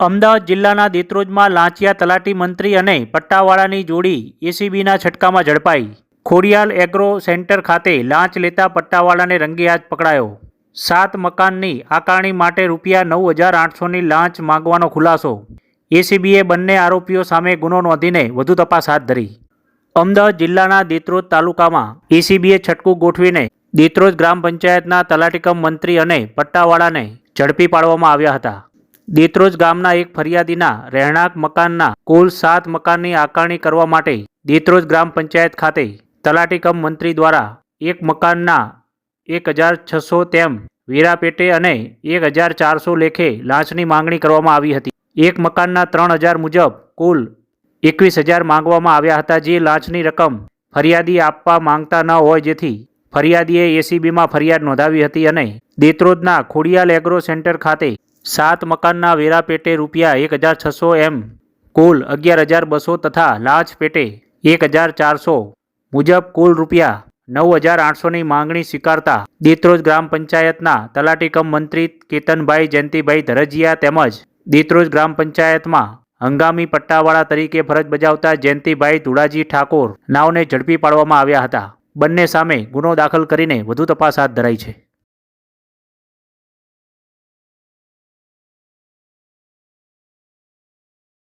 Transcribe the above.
અમદાવાદ જિલ્લાના દેત્રોજમાં લાંચિયા તલાટી મંત્રી અને પટ્ટાવાળાની જોડી એસીબીના છટકામાં ઝડપાઈ. ખોડિયાલ એગ્રો સેન્ટર ખાતે લાંચ લેતા પટ્ટાવાળાને રંગેહાથ પકડાયો. સાત મકાનની આકારણી માટે રૂપિયા નવ હજાર આઠસોની લાંચ માંગવાનો ખુલાસો. એસીબીએ બંને આરોપીઓ સામે ગુનો નોંધીને વધુ તપાસ હાથ ધરી. અમદાવાદ જિલ્લાના દેત્રોજ તાલુકામાં એસીબીએ છટકું ગોઠવીને દેત્રોજ ગ્રામ પંચાયતના તલાટીકમ મંત્રી અને પટ્ટાવાળાને ઝડપી પાડવામાં આવ્યા હતા. દેત્રોજ ગામના એક ફરિયાદીના રહેણાંક મકાનના કુલ સાત મકાનની આકારણી કરવા માટે દેત્રોજ ગ્રામ પંચાયત ખાતે તલાટી કમ મંત્રી દ્વારા એક મકાનના એક હજાર છસો તેમ વેરાપેટે અને એક હજાર ચારસો લેખે લાંચની માંગણી કરવામાં આવી હતી. એક મકાનના ત્રણ હજાર મુજબ કુલ એકવીસ હજાર માંગવામાં આવ્યા હતા જે લાંચની રકમ ફરિયાદી આપવા માંગતા ન હોય જેથી ફરિયાદીએ એસીબીમાં ફરિયાદ નોંધાવી હતી અને દેત્રોજના ખોડિયાલ એગ્રો સેન્ટર ખાતે સાત મકાનના વેરા પેટે રૂપિયા એક હજાર છસો એમ. કુલ અગિયાર હજાર બસો તથા લાંચ પેટે એક હજાર ચારસો મુજબ કુલ રૂપિયા નવ હજાર આઠસોની માંગણી સ્વીકારતા દેત્રોજ ગ્રામ પંચાયતના તલાટીકમ મંત્રી કેતનભાઈ જયંતિભાઈ ધરજીયા તેમજ દેત્રોજ ગ્રામ પંચાયતમાં હંગામી પટ્ટાવાળા તરીકે ફરજ બજાવતા જયંતિભાઈ ધુડાજી ઠાકોર નાવને ઝડપી પાડવામાં આવ્યા હતા. બંને સામે ગુનો દાખલ કરીને વધુ તપાસ હાથ ધરાઈ છે.